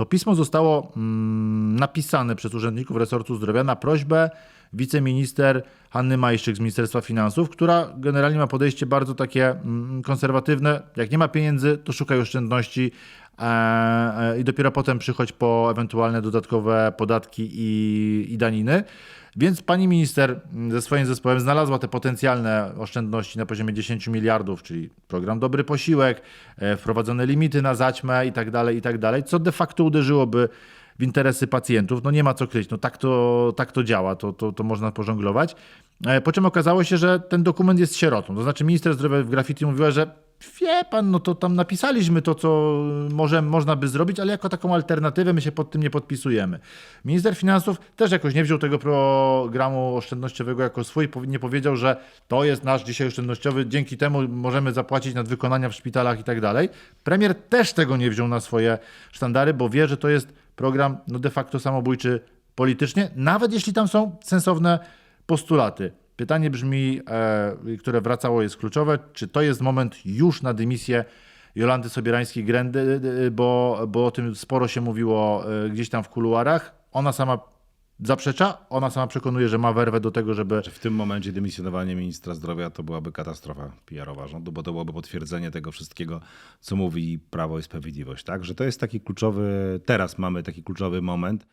To pismo zostało mm, napisane przez urzędników resortu zdrowia na prośbę wiceminister Hanny Majszczyk z Ministerstwa Finansów, która generalnie ma podejście bardzo takie mm, konserwatywne. Jak nie ma pieniędzy, to szukaj oszczędności i dopiero potem przychodź po ewentualne dodatkowe podatki i, i daniny. Więc pani minister ze swoim zespołem znalazła te potencjalne oszczędności na poziomie 10 miliardów, czyli program Dobry Posiłek, e, wprowadzone limity na zaćmę i tak dalej, i tak dalej, co de facto uderzyłoby w interesy pacjentów. No nie ma co kryć, no tak to, tak to działa, to, to, to można pożonglować. E, Po czym okazało się, że ten dokument jest sierotą. To znaczy minister zdrowia w graffiti mówiła, że wie pan, no to tam napisaliśmy to, co może, można by zrobić, ale jako taką alternatywę my się pod tym nie podpisujemy. Minister finansów też jakoś nie wziął tego programu oszczędnościowego jako swój, nie powiedział, że to jest nasz dzisiaj oszczędnościowy, dzięki temu możemy zapłacić nadwykonania w szpitalach i tak dalej. Premier też tego nie wziął na swoje sztandary, bo wie, że to jest program no de facto samobójczy politycznie, nawet jeśli tam są sensowne postulaty. Pytanie brzmi, e, które wracało, jest kluczowe. Czy to jest moment już na dymisję Jolanty Sobierańskiej-Grendy, e, bo, bo o tym sporo się mówiło e, gdzieś tam w kuluarach. Ona sama zaprzecza, ona sama przekonuje, że ma werwę do tego, żeby W tym momencie dymisjonowanie ministra zdrowia to byłaby katastrofa PR-owa rządu, bo to byłoby potwierdzenie tego wszystkiego, co mówi Prawo i Sprawiedliwość. Tak? Że to jest taki kluczowy, teraz mamy taki kluczowy moment,